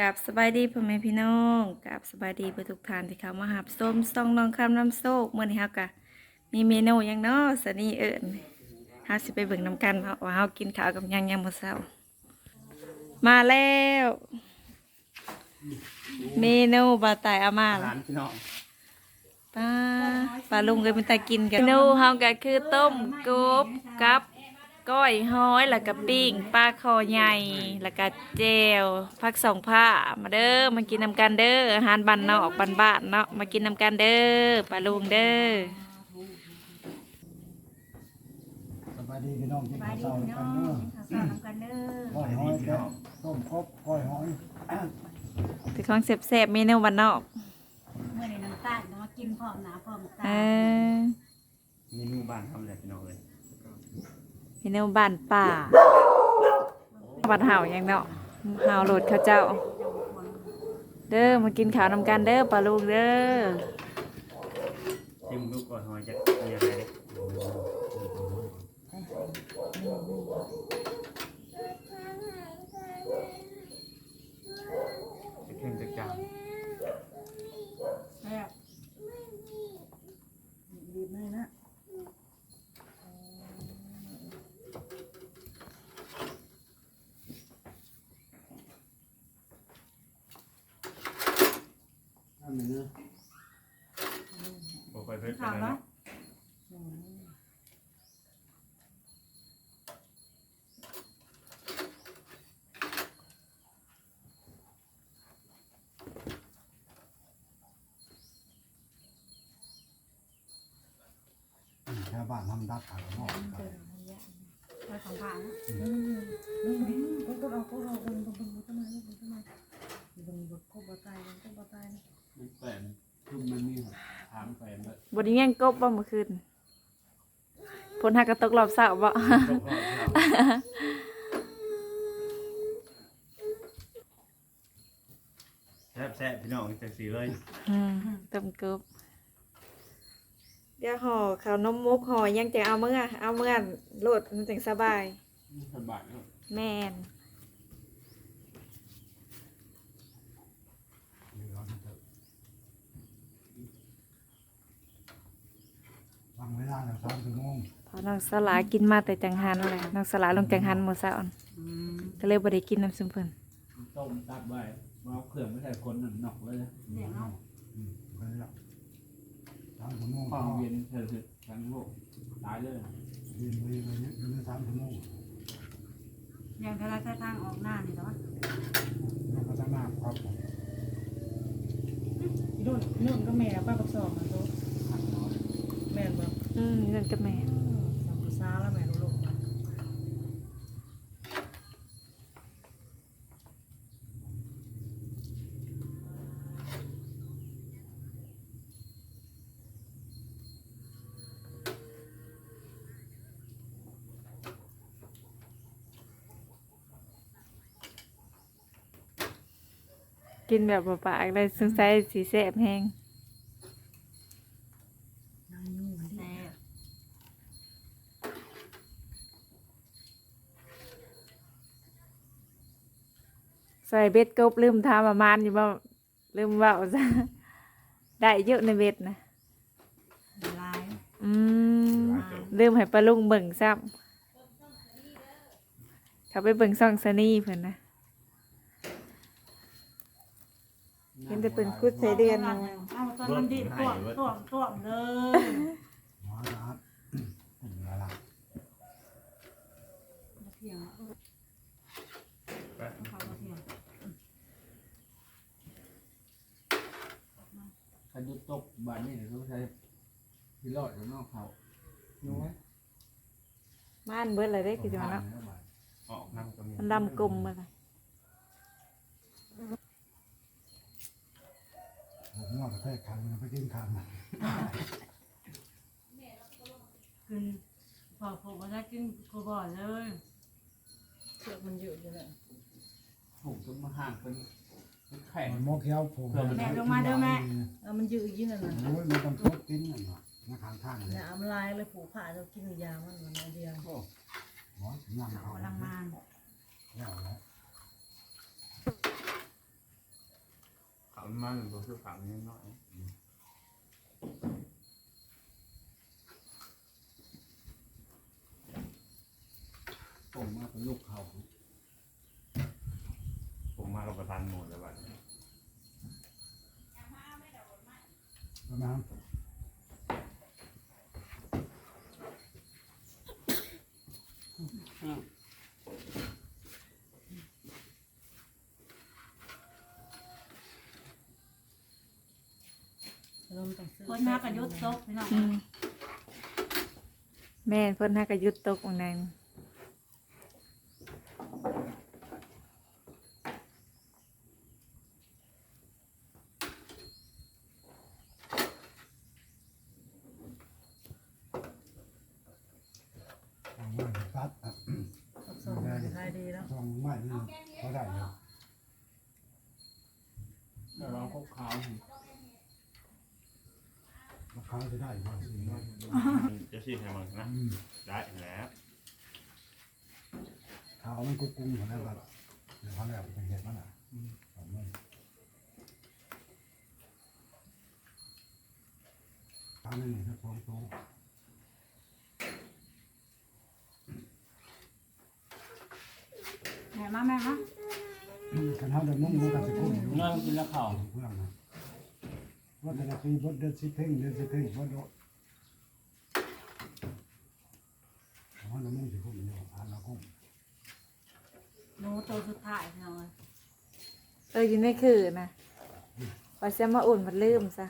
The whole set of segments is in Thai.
กับสบายดีพ่อแม่พี่น้องกับสบายดีเพื่อทุกท่านที่เข้ามาหับส้มซองน้องคำน้ำโซกเมื่อนี้เฮากะมีเมนูหยังเนาะสนี่เอิญเฮาสิไปเบิ่งน้ำกันเนาะว่าเฮากินข้าวกับหยังยามมื้อเช้ามาแล้ว เมนูบาตายอามาอาล่ะหารพี่น้องป้าปลาลุงก็เป็นตากินกันเมนูเฮาก็คือต้มกบกับ ก้อยห้อยแล้วก็ปิ้งปลาคอใหญ่แล้วก็แจ่วผักสองผ้ามาเด้อมากินนำกันเด้ออาหารบ้านนอกบ้านๆเนาะมากินนำกันเด้อปลาลุงเด้อสบายดีพี่น้องที่ไปข้าวดีเช้าพี่น้กัอนงเนาะกินข้าวสารนำกันเด้อก้อยหอยแกะต้มครบก้อยหอยถือของแซ่บๆเมนูบ้านนอกเมื่อในน้ำตาลมากินพร้อมหนาพร้อมตาเออเมนูบ้านทำอะไรพี่น้องเลย เมนูบ้านป่าบ้านเฮาหยังเนาะเฮาโหลดข้าวเจ้า เด้อมากินข้าวนำกันเด้อปลาลุงเด้อชิมลูกก่อนหอยจะมีอะไรเด้จะเข้มจะจาง แซ่บดีมากนะ อันนี้เนาะ บอกไปเพื่อน ข้าว ไป แล้ แล้ว ว ชาวบ้านทำดักขายหม้อไปของผ่านนะแฟนทุ่มมันมีถามแฟนแบบบไดนี้ยังกบบ่เมื่อคืนพลหักกระตกรอบเสาบ่ตกรอบเช้าแซ่บแซ่บพี่น้องจังสีเลยอืมต้มกบ เดี๋ยวห่อข้าวนมมุกห่อยังจะเอาเมื่อเอาเมื่อโลดมันจังสบาย สบายเนาะแม่นวางเวลาแล้วสามชั่วโมงพอน้องสลากินมาแต่จังหันแหละน้องสลาลงจังหันมื้อเช้าอั่นก็เลยบ่ได้กินน้ำซุปเพิ่นต้มตับไว้มาเอาเครื่องไม่ใส่คนหนึ่งหนอกเลยเดี๋ยวเนาะ อืมไปแล้ว สามชั่วโมงควาก็มเย็นเธอคือทั้งโลกตายเลยยืนไปไปเนี่ยอยู่ในสามชั่วโมงยังทะเลาะทางออกหน้านี่แต่ว่าแล้วก็จะน้ำครับผมอีนุ่นนุ่นก็แม่ป้ากับสองอะลูกแม่นบ่อืมนั่นก็แม่สองกุซาแล้วแม่ลู กกินแบบบ่ปากเลยสงสัยสิแซ่บแฮงแซ่บใส่เบ็ดกบลืมทาประมาณอยู่บ่ลืมเว้าซะได้เยอะในเบ็ดนะลายอืมลืมให้ปลาลุงเบิ่งซ้ำเขาไปเบิ่งซ่องซานี่เพิ่นนะเห็นแต่เพิ่นคุดใส่เดือนนะเอาตอนมันดีตัวตัวตัวเลยหมอรัดเลาเพียงข้าวเพียงขันยุตกบ้านนี่เขาใช้ที่รอดอยู่นอกเขาอยู่ไว้ม่านเบิดเลยเด้คือจังว่าเนาะออกนั่งก็มีมันดำกลมมาเลย ผมว่าประเทศขันมันไปกินขันกินพอผมก็ได้กินกูบ่อยเลยเชือกมันอยู่อยู่แหละถูกจนมาห่างเป็นเป็นแข็งหม้อเคี้ยวผมแม่ลงมาเด้อแม่เอามันอยู่อีกนั่นน่ะโอ้ยมันต้องทดกินนั่นน่ะนะข้างข้างเลยเนี่ยเอาลายเลยผูกผ้าเรากินยามันมันเอาเดียวหมอนั่งเขากำลังมาแล้วแล้ว มันมันบ่คือผักนิดหน่อยผมมาเป็นลูกเขาผมมากับประทานหมดแล้วบัดนี้ประมาณลมต้องซื้อ คนหน้ากระยุดซกพี่น้องอืมแม่นเพิ่นหากะยุดตกของนางเอาไม้ตัดอะปักซองขายดีแล้วช่องไม้นี่เขาได้อยู่แต่เราก็ขาว ราคาจะได้อยู่สี่ร้อยจะชี้ให้มันนะ อืมได้แล้วขาวมันกุกกุ้งเขาได้แบบเดี๋ยวเขาแล้วเป็นเห็ดมันอะสองมันขาวนี่ถ้าสองตัวแม่มาแม่มาคันเท่าเดิมนุ่งมันก็จะกุ้งอยู่น้อยมันกินแล้วขาวเพื่อนนะ ว่าแต่ละปีบดเดือนสิบเพ่งเดือนสิบเพ่งบดโดเพราะน้ำมันสิกุ้งอยู่อ่านเรากุ้งหนูตัวสุดท้ายพี่น้องเอออยู่ในคือนะว่าจะมาอุ่นมันลืมซะ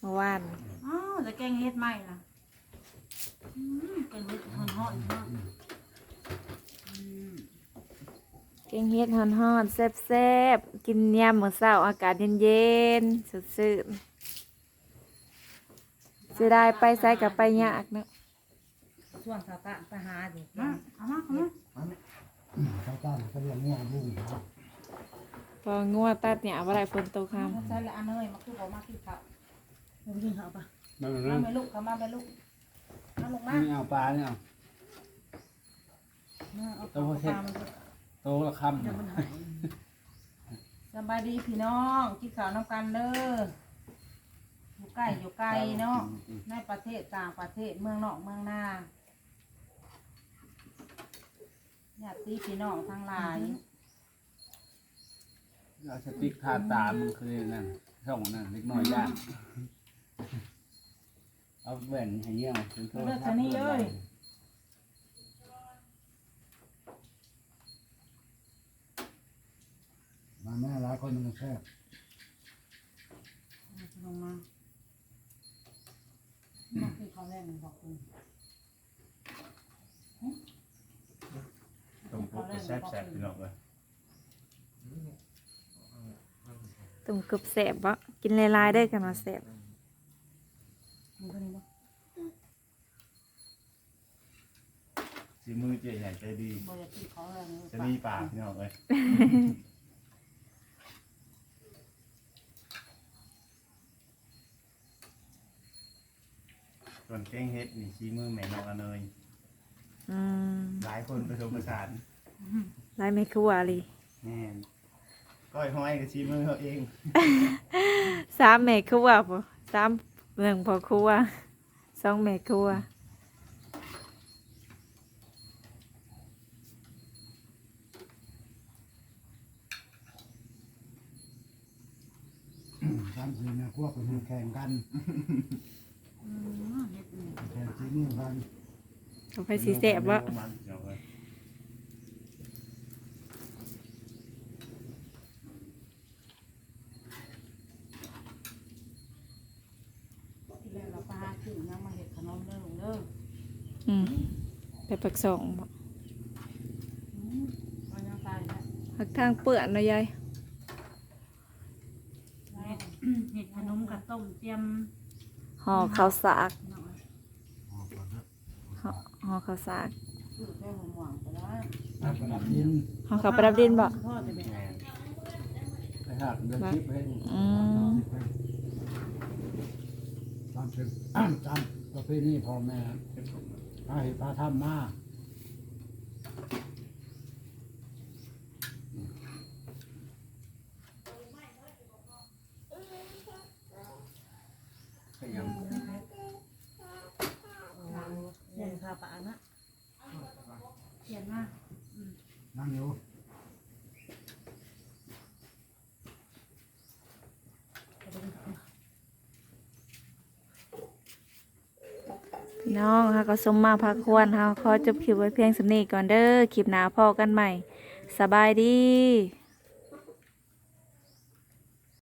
เมื่อวานอ๋อจะแกงเฮ็ดใหม่ล่ะอืมแกงเฮ็ดห่อนๆเนาะอืม เก่งเฮ็ดฮอนๆแซ่บๆกินยามมื้อเช้าอากาศเย็นๆสดชื่นเสียดายไปไสกับไปยากเนาะช่วงสาวตะไปหาดิมาเอามาเอามาชาวบ้านก็เรียกง่วงบุ้งครับพองัวตัดเนี่ยบ่ได้ฝนตกค่ใส่ละอันเนยมาคือบอกมาคือเขาลมยิงเขาปะมันมานั่นไปลูกเขามาไปลูกมาลงมาไม่เอาปลาเนี่ยมาเอาปลาปลามัน โตละคำเดี๋ยวมันหายสบายดีพี่น้องกินข้าวน้ำกันเด้ออยู่ใกล้อยู่ไกลเนาะในประเทศต่างประเทศเมืองนอกเมืองนาญาติพี่น้องทั้งหลายเราสติ๊กทาตามันคือนั่นช่องนั่นเล็กน้อยย่างเอาแหวนให้เงี้ยเป็นโทษเลิกกันนี่เอ้ยมาแม่หลายคนมันแซ่บลงมามาคือเขาแรกบอกคุณต้มปุ๊บก็แซ่บๆพี่น้องเลยตุ่มกึบแซ่บบ่กินลายๆได้กันว่าแซ่บมึงคนนี้บ่สีมือเจ๊ใหญ่ใจดีบอยากกินเขาแรงจะมีปากพี่น้องเลย ส่วนแกงเฮ็ดนี่ชีมือแม่น้องอเนยอืมหลายคนผสมผสานหลายแม่ครัวเลยแม่นก้อยห้อยกับชีมือเขาเองสามแม่ครัวบ่สามเมืองพ่อครัวสองแม่ครัวสามสี่เนี่ยพวกเป็นแข่งกันอืมเฮ็ดนี่ แข่งจีนี่กันเอาไปสิแซ่บบ่มันพี่น้องเลยที่แรกเราไปหาขึ้นยังมาเฮ็ดขนมเด้อลุงเด้ออืมไปปักสองบ่อืมเอายังตายแล้วหักทางเปื้อนเนาะยายเฮ็ดเฮ็ดขนมกับต้มเตรียมห่อข้าวสากหน่อยออกก่อนนะ ห่อห่อข้าวสากซื้อแป้งหวานๆไปได้น้ำประดับดินห่อข้าวประดับดินบ่พ่อจะเป็นแม่นไปหักเดินชิปให้อืมตามเป็นตามประเพณีพ่อแม่พาเหตุพาทำมาาปากนะเขียนมา นั่งอยู่พี่น้องค่ะก็สมมาพักควรค่ะขอจบคลิปไว้เพียงสำนีก่อนเด้อคลิปหน้าพอกันใหม่ สบายดี